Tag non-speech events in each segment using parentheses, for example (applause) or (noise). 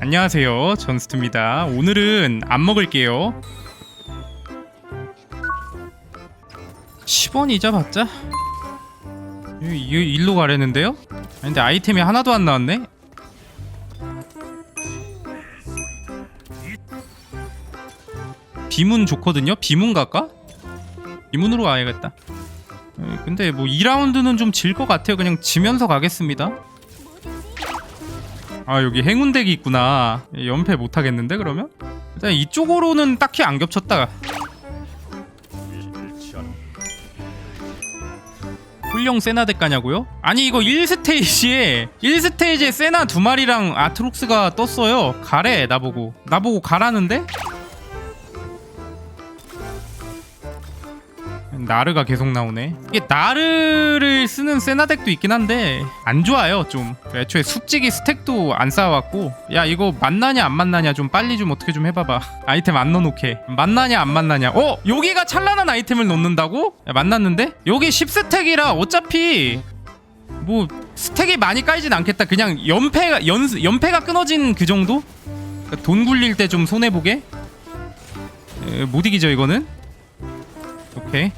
안녕하세요 전스트입니다 오늘은 안 먹을게요 10원 잊어봤자 이, 이 일로 가려는데요? 근데 아이템이 하나도 안 나왔네? 비문 좋거든요? 비문 갈까? 비문으로 가야겠다 에, 근데 뭐 2라운드는 좀 질 것 같아요 그냥 지면서 가겠습니다 아 여기 행운덱이 있구나 연패 못하겠는데 그러면? 일단 이쪽으로는 딱히 안 겹쳤다 훌령 세나 덱 가냐고요? 아니 이거 1스테이지에 1스테이지에 세나 두 마리랑 아트록스가 떴어요 가래 나보고 나보고 가라는데? 나르가 계속 나오네 이게 나르를 쓰는 세나덱도 있긴 한데 안 좋아요 좀 애초에 숙지기 스택도 안 쌓아왔고 야 이거 만나냐 안 만나냐 좀 빨리 좀 어떻게 좀 해봐봐 아이템 안 넣어놓게 만나냐 안 만나냐 어? 여기가 찬란한 아이템을 넣는다고? 야 만났는데? 여기 10스택이라 어차피 뭐 스택이 많이 까이진 않겠다 그냥 연패가 연, 연패가 끊어진 그 정도? 그러니까 돈 굴릴 때 좀 손해보게? 에, 못 이기죠 이거는? 오케이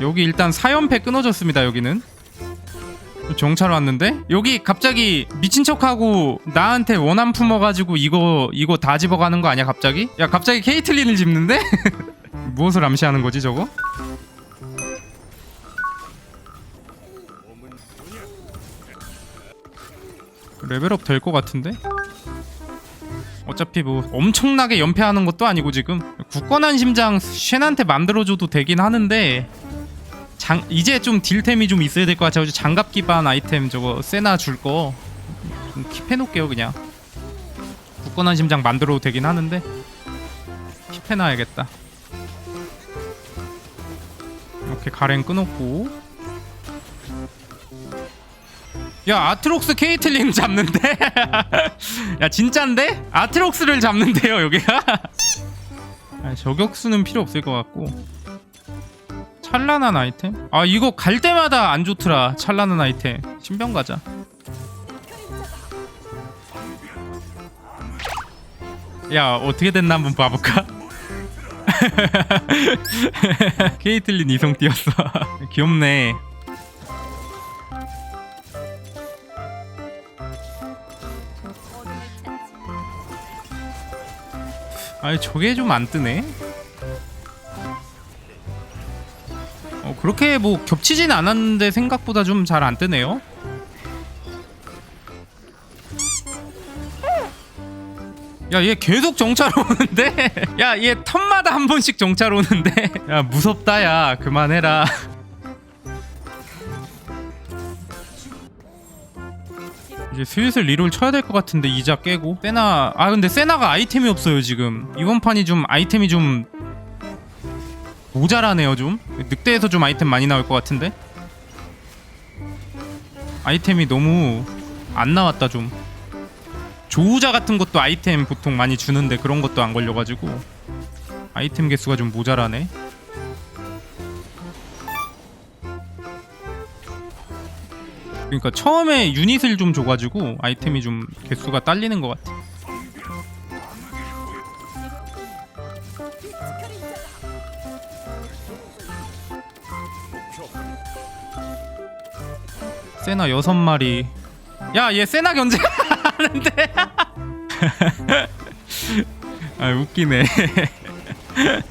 여기 일단 사연패 끊어졌습니다 여기는 정찰 왔는데 여기 갑자기 미친 척하고 나한테 원한 품어가지고 이거 이거 다 집어가는 거 아니야 갑자기? 야 갑자기 케이틀린을 집는데? (laughs) 무엇을 암시하는 거지 저거? 레벨업 될 것 같은데? 어차피 뭐 엄청나게 연패하는 것도 아니고 지금 굳건한 심장 쉔한테 만들어줘도 되긴 하는데 장 이제 좀 딜템이 좀 있어야 될 것 같아요. 장갑 기반 아이템 저거 세나 줄 거. 킵해놓을게요 그냥. 굳건한 심장 만들어도 되긴 하는데. 킵해놔야겠다. 이렇게 가랭 끊었고. 야 아트록스 케이틀린 (laughs) 잡는데? (laughs) 야 진짠데? 아트록스를 잡는데요 여기가? (laughs) 아, 저격수는 필요 없을 것 같고 찬란한 아이템? 아 이거 갈 때마다 안 좋더라 찬란한 아이템 신병 가자 야 어떻게 됐나 한번 봐볼까? (laughs) 케이틀린 이성 띄었어 (laughs) 귀엽네 아니 저게 좀 안 뜨네. 그렇게 뭐 겹치진 않았는데 생각보다 좀 잘 안 뜨네요. 야 얘 계속 정찰 오는데? (laughs) 야 얘 턴마다 한 번씩 정찰 오는데? (laughs) 야 무섭다 야. 그만해라. (laughs) 이제 슬슬 리롤 쳐야 될 것 같은데 이자 깨고. 세나 아 근데 세나가 아이템이 없어요 지금. 이번 판이 좀 아이템이 좀 모자라네요 좀. 늑대에서 좀 아이템 많이 나올 것 같은데? 아이템이 너무 안 나왔다 좀. 조우자 같은 것도 아이템 보통 많이 주는데 그런 것도 안 걸려가지고. 아이템 개수가 좀 모자라네. 그러니까 처음에 유닛을 좀 줘가지고 아이템이 좀 개수가 딸리는 것 같아. 세나 여섯 마리. 야, 얘 세나 견제하는데. (laughs) 아, 웃기네. (laughs)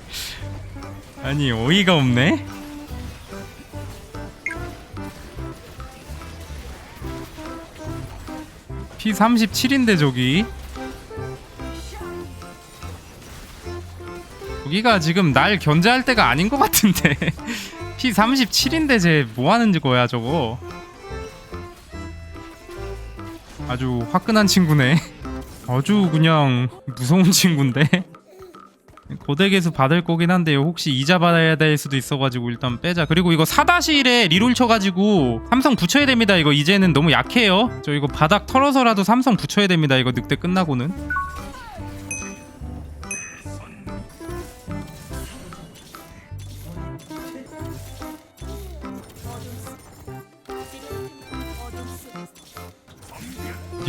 아니 어이가 없네. P 37인데 저기 여기가 지금 날 견제할 때가 아닌 것 같은데 (laughs) P 37인데 쟤 뭐 하는 거야 저거 아주 화끈한 친구네. (laughs) 아주 그냥 무서운 친구인데? 고덱에서 받을 거긴 한데 혹시 이자 받아야 될 수도 있어가지고 일단 빼자. 그리고 이거 사다실에 리롤 쳐가지고 삼성 붙여야 됩니다. 이거 이제는 너무 약해요. 저 이거 바닥 털어서라도 삼성 붙여야 됩니다. 이거 늑대 끝나고는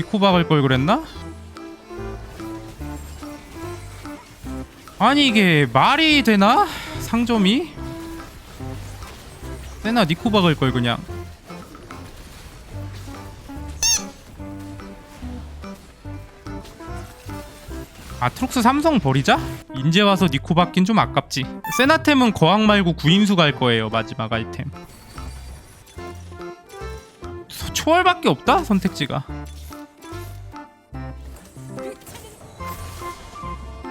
니코 박을 걸 그랬나? 아니 이게 말이 되나? 상점이? 세나 니코 박을 걸 그냥 아트록스 삼성 버리자? 인제 와서 니코 받긴 좀 아깝지 세나템은 거항 말고 구인수 갈 거예요 마지막 아이템 소- 초월밖에 없다 선택지가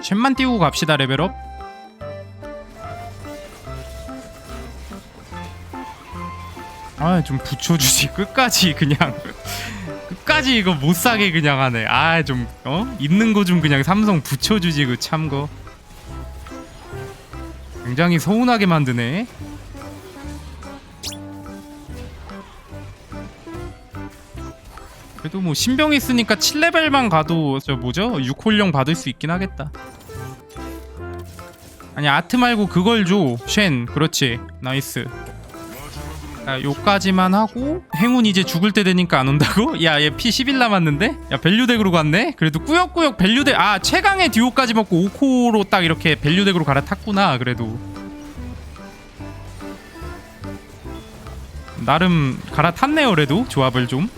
쉔만 띄우고 갑시다 레벨업 아 좀 붙여주지 (laughs) 끝까지 그냥 (laughs) 끝까지 이거 못 사게 그냥 하네. 아 좀 어? 있는 거 좀 그냥 삼성 붙여주지 그 참거. 굉장히 서운하게 만드네. 그래도 뭐 신병 있으니까 7레벨만 가도 저 뭐죠? 6홀령 받을 수 있긴 하겠다. 아니 아트 말고 그걸 줘. 쉔. 그렇지. 나이스. 자, 요까지만 하고 행운 이제 죽을 때 되니까 안 온다고? 야, 얘 피 10일 남았는데? 야, 밸류덱으로 갔네? 그래도 꾸역꾸역 밸류덱 아, 최강의 듀오까지 먹고 5코로 딱 이렇게 밸류덱으로 갈아탔구나. 그래도 나름 갈아탔네요, 그래도 조합을 좀.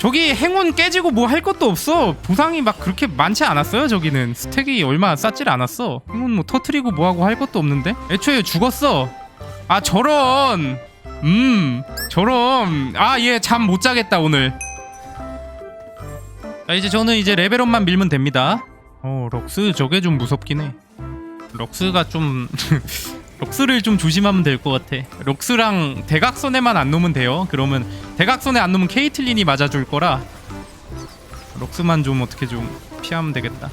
저기 행운 깨지고 뭐 할 것도 없어. 보상이 막 그렇게 많지 않았어요. 저기는 스택이 얼마 쌓질 않았어. 행운 뭐 터트리고 뭐 하고 할 것도 없는데. 애초에 죽었어. 아 저런. 음 저런. 아 얘 잠 못 자겠다 오늘. 자 이제 저는 이제 레벨업만 밀면 됩니다. 어 럭스 저게 좀 무섭긴 해. 럭스가 좀 (laughs) 럭스를 좀 조심하면 될 것 같아. 럭스랑 대각선에만 안 놓으면 돼요. 그러면 대각선에 안 놓으면 케이틀린이 맞아줄 거라 럭스만 좀 어떻게 좀 피하면 되겠다.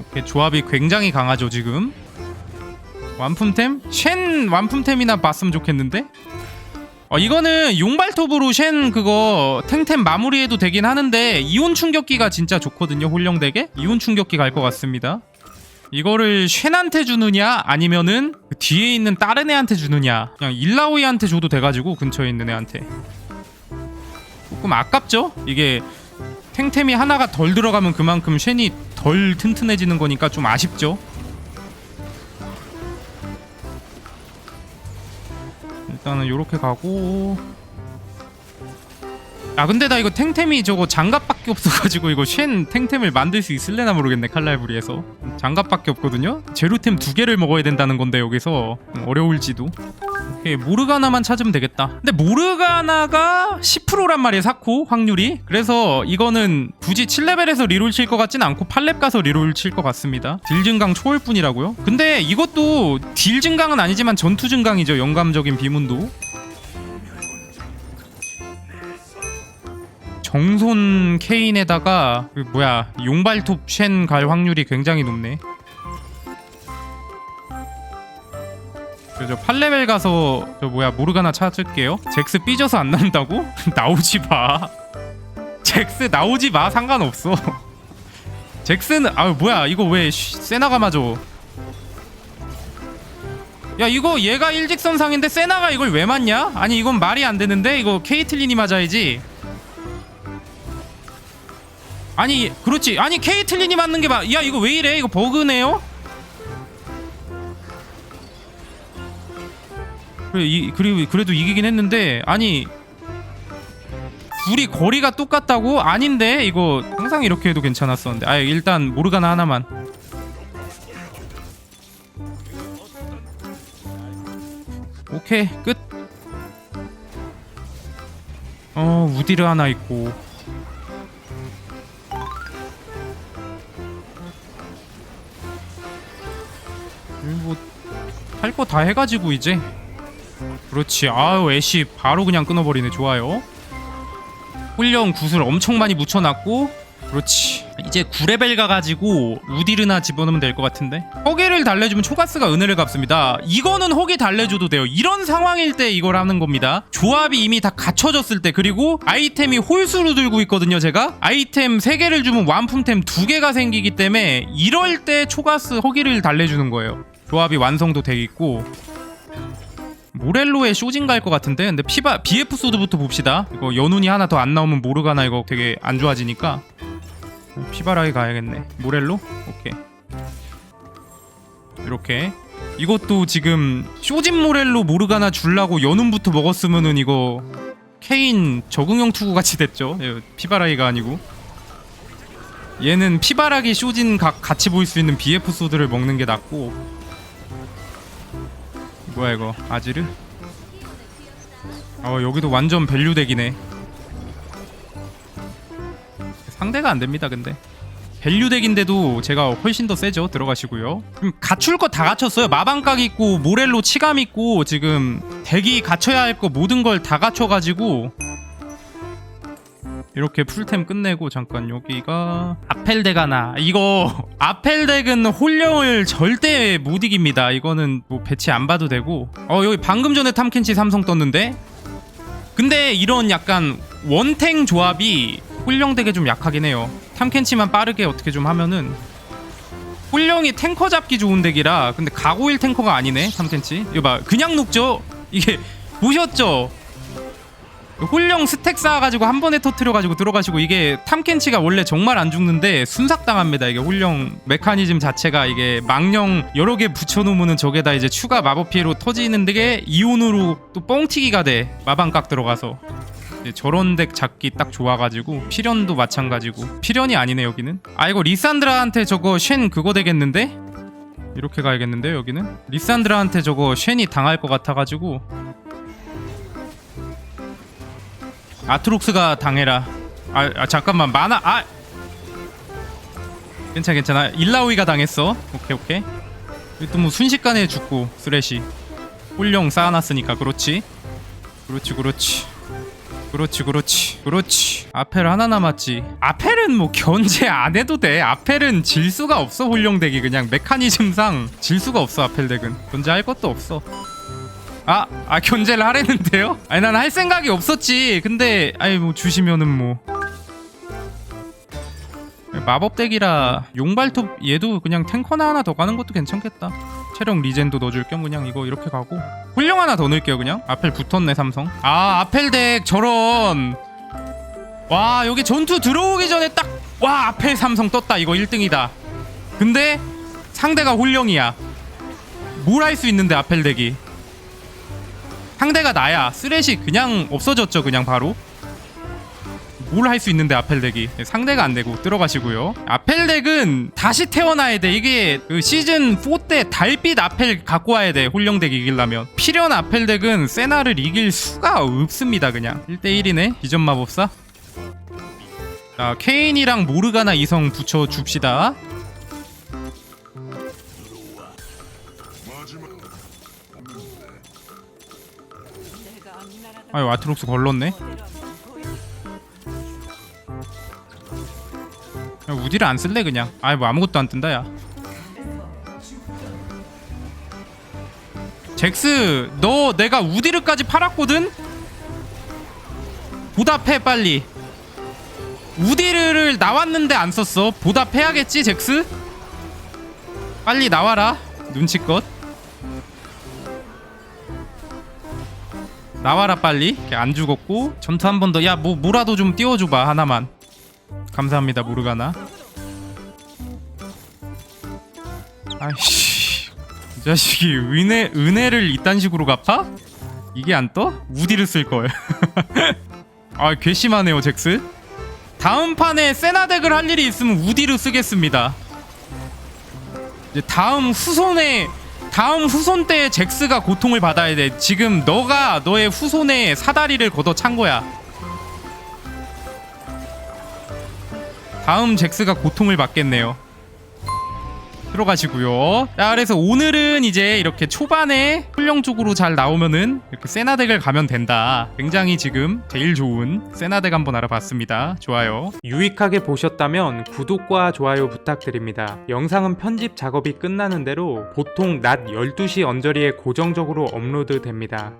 오케이 조합이 굉장히 강하죠 지금. 완품템? 쉔 완품템이나 봤으면 좋겠는데? 어, 이거는 용발톱으로 쉔 그거 탱템 마무리해도 되긴 하는데 이온 충격기가 진짜 좋거든요 홀령덱에 이온 충격기 갈 것 같습니다 이거를 쉔한테 주느냐 아니면은 그 뒤에 있는 다른 애한테 주느냐. 그냥 일라오이한테 줘도 돼가지고 근처에 있는 애한테. 조금 아깝죠? 이게 탱템이 하나가 덜 들어가면 그만큼 쉔이 덜 튼튼해지는 거니까 좀 아쉽죠? 일단은 요렇게 가고 아 근데 나 이거 탱템이 저거 장갑밖에 없어가지고 이거 쉔 탱템을 만들 수 있을래나 모르겠네 칼날부리에서. 장갑밖에 없거든요? 제로템 두 개를 먹어야 된다는 건데 여기서. 음, 어려울지도. 오케이 모르가나만 찾으면 되겠다. 근데 모르가나가 10%란 말이에요 사코 확률이. 그래서 이거는 굳이 7레벨에서 리롤 칠 것 같진 않고 8렙 가서 리롤 칠 것 같습니다. 딜 증강 초월뿐이라고요? 근데 이것도 딜 증강은 아니지만 전투 증강이죠 영감적인 비문도 정손 케인에다가 그 뭐야 용발톱 쉔 갈 확률이 굉장히 높네. 저 8레벨 가서 저 뭐야 모르가나 찾을게요. 잭스 삐져서 안 나온다고? (laughs) 나오지 마. 잭스 나오지 마 상관없어. (laughs) 잭스는 아 뭐야 이거 왜 쉬- 세나가 맞아? 야 이거 얘가 일직선상인데 세나가 이걸 왜 맞냐? 아니 이건 말이 안 되는데 이거 케이틀린이 맞아야지. 아니 그렇지 아니 케이틀린이 맞는 게 봐. 야 이거 왜 이래? 이거 버그네요? 그래 이 그리고 그래도 이기긴 했는데 아니 둘이 거리가 똑같다고? 아닌데 이거 항상 이렇게 해도 괜찮았었는데. 아 일단 모르가나 하나만. 오케이 끝. 어 우디르 하나 있고. 다 해가지고 이제. 그렇지. 아유 애쉬. 바로 그냥 끊어버리네. 좋아요. 훈련 구슬 엄청 많이 묻혀놨고. 그렇지. 이제 9레벨 가가지고 우디르나 집어넣으면 될 것 같은데. 허기를 달래주면 초가스가 은혜를 갚습니다. 이거는 허기 달래줘도 돼요. 이런 상황일 때 이걸 하는 겁니다. 조합이 이미 다 갖춰졌을 때. 그리고 아이템이 홀수로 들고 있거든요 제가. 아이템 3개를 주면 완품템 2개가 생기기 때문에 이럴 때 초가스 허기를 달래주는 거예요 조합이 완성도 돼 있고 모렐로의 쇼진 갈 것 같은데 근데 피바 BF 소드부터 봅시다. 이거 연운이 하나 더 안 나오면 모르가나 이거 되게 안 좋아지니까. 피바라기 가야겠네. 모렐로? 오케이. 이렇게. 이것도 지금 쇼진 모렐로 모르가나 줄라고 연운부터 먹었으면은 이거 케인 적응형 투구 같이 됐죠. 예, 피바라기가 아니고. 얘는 피바라기 쇼진 각 같이 보일 수 있는 BF 소드를 먹는 게 낫고 뭐야 이거? 아지르? 어 여기도 완전 밸류 덱이네. 상대가 안 됩니다 근데. 밸류 덱인데도 제가 훨씬 더 세죠 들어가시고요. 지금 갖출 거 다 갖췄어요. 마방각 있고 모렐로 치감 있고 지금 덱이 갖춰야 할 거 모든 걸 다 갖춰가지고 이렇게 풀템 끝내고 잠깐 여기가 아펠덱하나. 이거 (laughs) 아펠덱은 홀령을 절대 못 이깁니다. 이거는 뭐 배치 안 봐도 되고. 어 여기 방금 전에 탐켄치 삼성 떴는데? 근데 이런 약간 원탱 조합이 홀령덱에 좀 약하긴 해요. 탐켄치만 빠르게 어떻게 좀 하면은. 홀령이 탱커 잡기 좋은 덱이라 근데 가고일 탱커가 아니네 탐켄치. 이거 봐 그냥 녹죠? 이게 보셨죠 홀령 스택 쌓아가지고 한 번에 터트려가지고 들어가시고 이게 탐켄치가 원래 정말 안 죽는데 순삭당합니다. 이게 홀령 메커니즘 자체가 이게 망령 여러 개 붙여놓으면 저게다 이제 추가 마법 피해로 터지는 데 게 이온으로 또 뻥튀기가 돼. 마방각 들어가서. 이제 저런 덱 잡기 딱 좋아가지고 피련도 마찬가지고. 피련이 아니네 여기는. 아 이거 리산드라한테 저거 쉔 그거 되겠는데? 이렇게 가야겠는데 여기는? 리산드라한테 저거 쉔이 당할 것 같아가지고 아트록스가 당해라. 아, 아, 잠깐만. 만화 아! 괜찮아 괜찮아. 일라오이가 당했어. 오케이 오케이. 또뭐 순식간에 죽고 쓰레시 홀령 쌓아놨으니까 그렇지. 그렇지 그렇지. 그렇지 그렇지. 그렇지. 아펠 하나 남았지. 아펠은 뭐 견제 안 해도 돼. 아펠은 질 수가 없어 홀령덱이. 그냥 메커니즘상 질 수가 없어 아펠 덱은. 견제할 것도 없어 아, 아 견제를 하랬는데요? 아니 난 할 생각이 없었지. 근데 아니 뭐 주시면은 뭐 마법 덱이라 용발톱 얘도 그냥 탱커나 하나 더 가는 것도 괜찮겠다. 체력 리젠도 넣어줄 겸 그냥 이거 이렇게 가고 훌령 하나 더 넣을게요 그냥. 아펠 붙었네 삼성. 아 아펠 덱 저런. 와 여기 전투 들어오기 전에 딱 와 아펠 삼성 떴다 이거 1등이다. 근데 상대가 홀령이야. 뭘 할 수 있는데 아펠 덱이. 상대가 나야 쓰레시 그냥 없어졌죠 그냥 바로. 뭘 할 수 있는데 아펠덱이. 상대가 안 되고 들어가시고요. 아펠덱은 다시 태어나야 돼. 이게 그 시즌 4 때 달빛 아펠 갖고 와야 돼 홀령덱 이기려면. 필연 아펠덱은 세나를 이길 수가 없습니다 그냥. 1대1이네 비전 마법사. 자 케인이랑 모르가나 이성 붙여 줍시다 아유 아트록스 걸렀네? 야, 우디를 안 쓸래 그냥? 아이 뭐 아무것도 안 뜬다 야. 잭스 너 내가 우디르까지 팔았거든? 보답해 빨리. 우디르를 나왔는데 안 썼어. 보답해야겠지 잭스? 빨리 나와라 눈치껏 나와라 빨리. 이렇게 안 죽었고 전투 한 번 더. 야 뭐 뭐라도 좀 띄워줘봐 하나만. 감사합니다 모르가나. 아이씨. 이 자식이 은혜 은혜를 이딴 식으로 갚아? 이게 안 떠? 우디를 쓸걸. (laughs) 아 괘씸하네요 잭스. 다음 판에 세나덱을 할 일이 있으면 우디를 쓰겠습니다. 이제 다음 후손에 다음 후손 때 잭스가 고통을 받아야 돼. 지금 너가 너의 후손의 사다리를 걷어 찬 거야. 다음 잭스가 고통을 받겠네요. 들어가시고요. 자, 그래서 오늘은 이제 이렇게 초반에 훌령 쪽으로 잘 나오면은 이렇게 세나덱을 가면 된다. 굉장히 지금 제일 좋은 세나덱 한번 알아봤습니다. 좋아요. 유익하게 보셨다면 구독과 좋아요 부탁드립니다. 영상은 편집 작업이 끝나는 대로 보통 낮 12시 언저리에 고정적으로 업로드 됩니다.